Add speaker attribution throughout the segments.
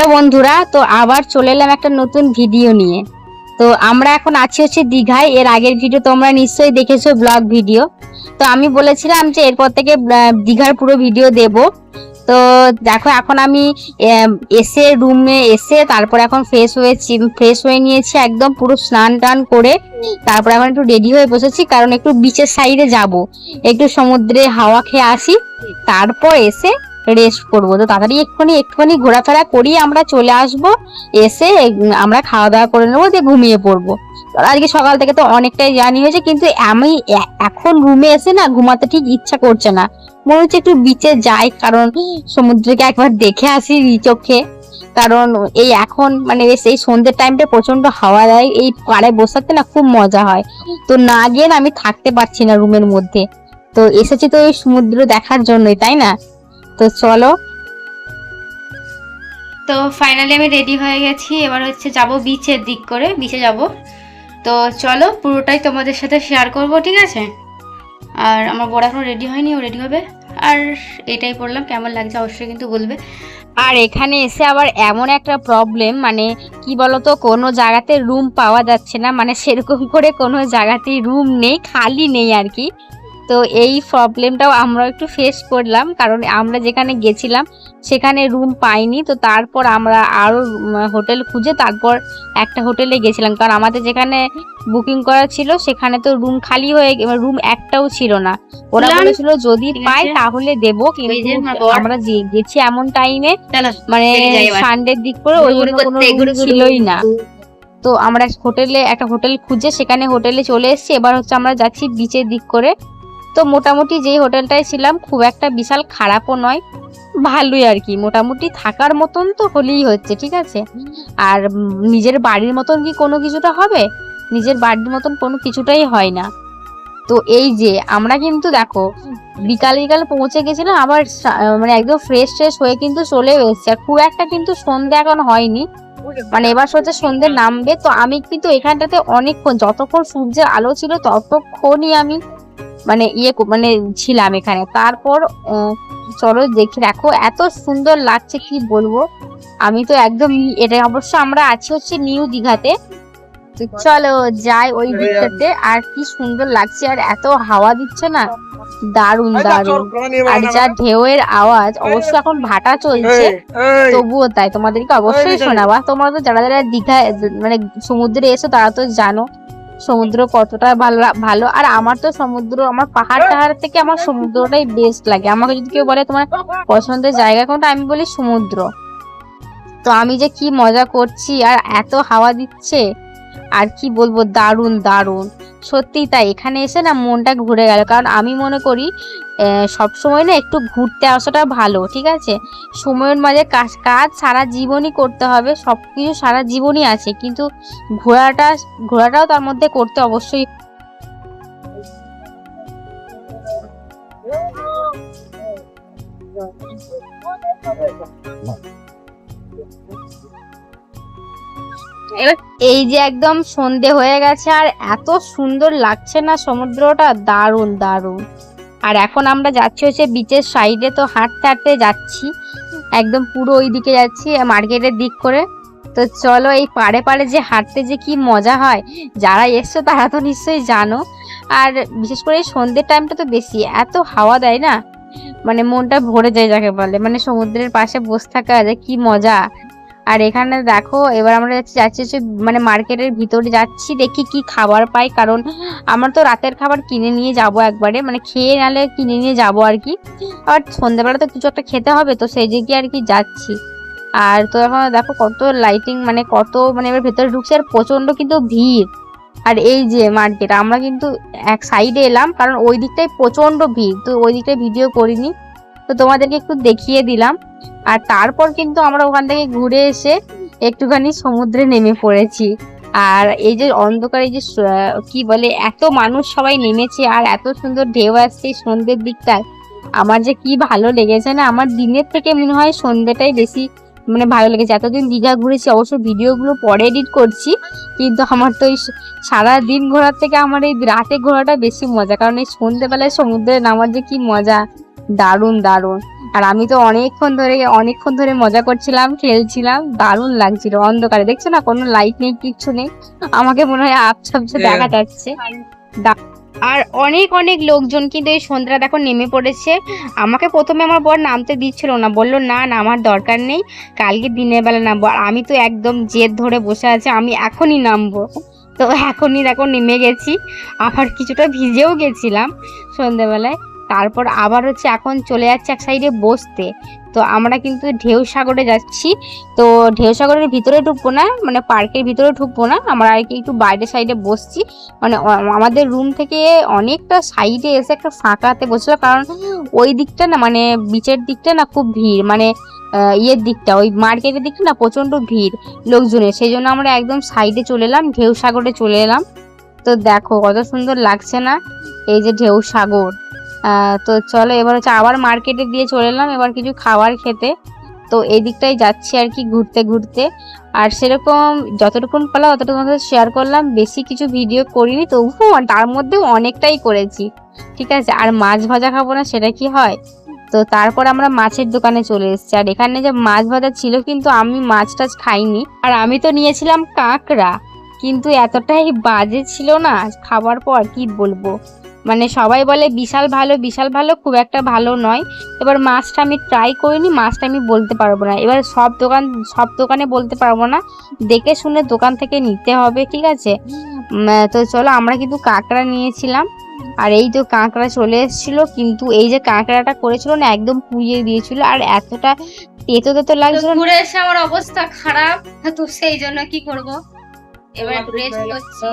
Speaker 1: Hello বন্ধুরা, তো আবার চলে এলাম একটা নতুন ভিডিও নিয়ে। তো আমরা এখন আছি হচ্ছে দীঘায়, এর আগের ভিডিও তোমরা নিশ্চয়ই দেখেছ ব্লগ ভিডিও তো আমি বলেছিলাম যে এরপর থেকে দীঘার পুরো ভিডিও দেব। তো দেখো, এখন আমি এসে রুমে এসে তারপর এখন ফ্রেশ হয়েছি ফ্রেশ হয়ে নিয়েছি একদম পুরো স্নান টান করে। তারপর এখন একটু রেডি হয়ে বসেছি, কারণ একটু বিচের সাইডে যাব। একটু সমুদ্রে হাওয়া খেয়ে আসি, তারপর এসে রেস্ট করব। তো তাড়াতাড়ি এক্ষুনি একটুখানি ঘোরাফেরা করিয়ে আমরা চলে আসব, এসে, আমরা খাওয়া দাওয়া করে নেব, দিয়ে ঘুমিয়ে পড়ব। আজকে সকাল থেকে তো অনেকটাই জার্নি হয়েছে, কিন্তু আমি এখন রুমে এসে না ঘুমাতে ঠিক ইচ্ছা করছে না। মনে হচ্ছে একটু বিচে যাই, কারণ সমুদ্রকে একবার দেখে আসি চোখে। কারণ এই এখন মানে এই সন্ধ্যের টাইমটা প্রচণ্ড হাওয়া দেয়, এই পাড়ে বসে থাকতে না খুব মজা হয়। তো না গিয়ে না আমি থাকতে পারছি না রুমের মধ্যে। তো এসেছি তো ওই সমুদ্র দেখার জন্যই, তাই না? তো চলো।
Speaker 2: তো ফাইনালি আমি রেডি হয়ে গেছি। এবার হচ্ছে যাব বিচের দিক করে বিচে যাব। তো চলো পুরোটাই তোমাদের সাথে শেয়ার করব ঠিক আছে? আর আমার বড় এখনও রেডি হয়নি ও রেডি হবে। আর এটাই পড়লাম কেমন লাগছে অবশ্যই কিন্তু বলবে।
Speaker 1: আর এখানে এসে আবার এমন একটা প্রবলেম মানে কি বলতো কোনো জায়গাতে রুম পাওয়া যাচ্ছে না। মানে সেরকম করে কোনো জায়গাতেই রুম নেই খালি নেই আর কি। তো এই প্রবলেমটাও আমরা একটু ফেস করলাম কারণ আমরা যেখানে গেছিলাম সেখানে রুম পাইনি তো তারপর আমরা আরও হোটেল খুঁজে তারপর একটা হোটেলে গেছিলাম। কারণ আমাদের যেখানে বুকিং করা ছিল সেখানে তো রুম খালি হয়ে রুম একটাও ছিল না। ওরা। বলেছিল যদি পাই তাহলে দেবো। কিন্তু
Speaker 2: আমরা
Speaker 1: যে- গেছি এমন টাইমে মানে সানডের দিক করে ওই জন্য কোনো ছিলই না। তো আমরা হোটেলে একটা হোটেল খুঁজে সেখানে হোটেলে চলে এসেছি। এবার হচ্ছে আমরা যাচ্ছি বিচের দিক করে। তো মোটামুটি যেই হোটেলটায় ছিলাম, খুব একটা বিশাল খারাপও নয়, ভালোই আর কি। মোটামুটি থাকার মতন তো হলেই হচ্ছে, ঠিক আছে? আর নিজের বাড়ির মতন কি কোনো কিছুটা হবে? নিজের বাড়ির মতন কোনো কিছুটাই হয় না। তো এই যে, আমরা কিন্তু দেখো, বিকাল বিকাল পৌঁছে গেছিলাম, আবার মানে একদম ফ্রেশ ফ্রেশ হয়ে কিন্তু চলে এসেছে। আর খুব একটা কিন্তু সন্ধে এখন হয়নি। মানে এবার হচ্ছে সন্ধে নামবে। তো আমি কিন্তু এখানটাতে অনেকক্ষণ, যতক্ষণ সূর্যের আলো ছিল ততক্ষণই আমি মানে ইয়ে মানে ছিলাম এখানে। তারপর চলো দেখে দেখো এত সুন্দর লাগছে কি বলব? আমি তো একদম এটা অবশ্য আমরা আছি হচ্ছে নিউ দীঘাতে। তো চলো যাই ওই দিকটাতে আর কি সুন্দর লাগছে আর এত হাওয়া দিচ্ছে না? দারুণ দারুণ আর যা ঢেউয়ের আওয়াজ অবশ্য এখন ভাটা চলছে তবুও তাই তোমাদেরকে অবশ্যই শোনাবা। তোমরা তো যারা যারা দীঘায় মানে সমুদ্রে এসো তারা তো জানো। সমুদ্র কতটা ভালো ভালো? আর আমার তো সমুদ্র, আমার পাহাড় টাহাড় থেকে আমার সমুদ্রটাই বেস্ট লাগে। আমাকে যদি কেউ বলে তোমার পছন্দের জায়গা কোনটা, আমি বলি সমুদ্র। তো আমি যে কি মজা করছি, আর এত হাওয়া দিচ্ছে, আর কি বলব, দারুণ দারুণ। সত্যিই তাই। এখানে এসে না মনটা ঘুরে গেল। কারণ আমি মনে করি সব সময় না একটু ঘুরতে আসাটা ভালো, ঠিক আছে? সময়ের মাঝে কাজ কাজ সারা জীবনই করতে হবে সব কিছু সারা জীবনই আছে। কিন্তু ঘোরাটা, ঘোরাটাও তার মধ্যে করতে অবশ্যই এবার এই যে একদম সন্ধে হয়ে গেছে আর এত সুন্দর লাগছে না সমুদ্রটা, দারুণ দারুণ। আর এখন আমরা যাচ্ছি হচ্ছে বিচের সাইডে তো হাঁটতে হাঁটতে যাচ্ছি। একদম পুরো ওই দিকে যাচ্ছি মার্কেটের দিক করে। তো চলো এই পাড়ে পাড়ে যে হাঁটতে যে কি মজা হয়, যারা এসছো তারা তো নিশ্চয়ই জানো। আর বিশেষ করে সন্ধ্যের টাইমটা তো বেশি, এত হাওয়া দেয় না। মানে মনটা ভরে যায় যাকে বলে। মানে সমুদ্রের পাশে বসে থাকা যে কি মজা। আর এখানে দেখো, এবার আমরা যাচ্ছি যাচ্ছি মানে মার্কেটের ভিতরে যাচ্ছি, দেখি কি খাবার পাই, কারণ আমার তো রাতের খাবার কিনে নিয়ে যাব একবারে মানে খেয়ে নালে কিনে নিয়ে যাব আর কি। আর সন্ধ্যাবেলা তো কিছু একটা খেতে হবে, তো সেই দিকে আর কি যাচ্ছি। আর তো এখন দেখো কত লাইটিং মানে কত মানে এবার ভেতরে ঢুকছে, আর প্রচণ্ড কিন্তু ভিড়। আর এই যে মার্কেট আমরা কিন্তু এক সাইডে এলাম, কারণ ওই দিকটাই প্রচণ্ড ভিড়, তো ওই দিকটায় ভিডিও করিনি। তো তোমাদেরকে একটু দেখিয়ে দিলাম। আর তারপর কিন্তু আমরা ওখান থেকে ঘুরে এসে একটুখানি সমুদ্রে নেমে পড়েছি। আর এই যে অন্ধকার যে কি বলে, এত মানুষ সবাই নেমেছে আর এত সুন্দর ঢেউ আসছে সন্ধ্যের দিকটায়। আমার যে কি ভালো লেগেছে না, আমার দিনের থেকে মনে হয় সন্ধ্যেটাই বেশি মানে ভালো লেগেছে। এতদিন দীঘা ঘুরেছি, অবশ্য ভিডিওগুলো পরে এডিট করছি, কিন্তু আমার তো এই সারা দিন ঘোরার থেকে আমার এই রাতে ঘোরাটা বেশি মজা। কারণ এই সন্ধ্যেবেলায় সমুদ্রে নামার যে কি মজা দারুণ দারুণ। আর আমি তো অনেকক্ষণ ধরে অনেকক্ষণ ধরে মজা করছিলাম খেলছিলাম দারুণ লাগছিল অন্ধকারে। দেখছ না কোনো লাইট নেই কিচ্ছু নেই। আমাকে মনে হয় আবছা
Speaker 3: হ্যাঁ।
Speaker 1: দেখা যাচ্ছে। আর অনেক অনেক লোকজন কিন্তু এই সন্ধ্যাটা দেখো নেমে পড়েছে। আমাকে প্রথমে আমার বর নামতে দিচ্ছিল না বলল না না আমার দরকার নেই কালকে দিনের বেলা নামবো। আর আমি তো একদম জেদ ধরে বসে আছি আমি এখনই নামবো। তো এখনই দেখো নেমে গেছি। আবার কিছুটা ভিজেও গেছিলাম সন্ধ্যেবেলায়। তারপর আবার হচ্ছে এখন চলে যাচ্ছে এক সাইডে বসতে। তো আমরা কিন্তু ঢেউ সাগরে যাচ্ছি। তো ঢেউ সাগরের ভিতরে ঢুকবো না মানে পার্কের ভিতরে ঢুকবো না। আমরা আর কি একটু বাইরে সাইডে বসছি। মানে আমাদের রুম থেকে অনেকটা সাইডে এসে একটা ফাঁকাতে বসল কারণ ওই দিকটা না মানে বিচের দিকটা না খুব ভিড়। মানে ইয়ের দিকটা, ওই মার্কেটের দিকটা না প্রচণ্ড ভিড় লোকজনের। সেই জন্য আমরা একদম সাইডে চলে এলাম, ঢেউ সাগরে চলে এলাম। তো দেখো কত সুন্দর লাগছে না, এই যে ঢেউ সাগর। তো চলো, এবার হচ্ছে আবার মার্কেটে দিয়ে চলে এলাম, এবার কিছু খাবার খেতে। তো এই দিকটাই যাচ্ছি আর কি ঘুরতে ঘুরতে। আর সেরকম যতটুকু পেলাম অতটুকু আমাদের শেয়ার করলাম। বেশি কিছু ভিডিও করিনি, তবুও তার মধ্যেও অনেকটাই করেছি। ঠিক আছে, আর মাছ ভাজা খাব না, সেটা কি হয়? তো তারপর আমরা মাছের দোকানে চলে এসেছি। আর এখানে যে মাছ ভাজা ছিল, কিন্তু আমি মাছ টাছ খাইনি। আর আমি তো নিয়েছিলাম কাঁকড়া, কিন্তু এতটাই বাজে ছিল না, খাবার পর কি বলব? মানে সবাই বলে বিশাল ভালো বিশাল ভালো খুব একটা ভালো নয়। এবার মাছটা আমি ট্রাই করিনি মাছটা আমি বলতে পারব না। এবার সব দোকান সব দোকানে বলতে পারব না। দেখে শুনে দোকান থেকে নিতে হবে ঠিক আছে? তো চলো আমরা কিন্তু কাঁকড়া নিয়েছিলাম। আর এই তো কাঁকড়া চলে এসেছিল কিন্তু এই যে কাঁকড়াটা করেছিল না একদম পুড়িয়ে দিয়েছিল। আর এতটা তেতো তেতো লাগছিল
Speaker 2: ঘুরে এসে আমার অবস্থা খারাপ তো সেই জন্য কি করব? এবার একটু রেস্ট করছি।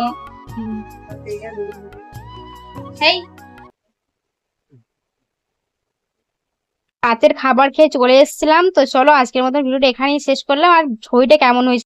Speaker 2: এই
Speaker 1: রাতের খাবার খেয়ে চলে এসেছিলাম, তো চলো আজকের মতন ভিডিওটা এখানেই শেষ করলাম, আর ছবিটা কেমন হয়েছে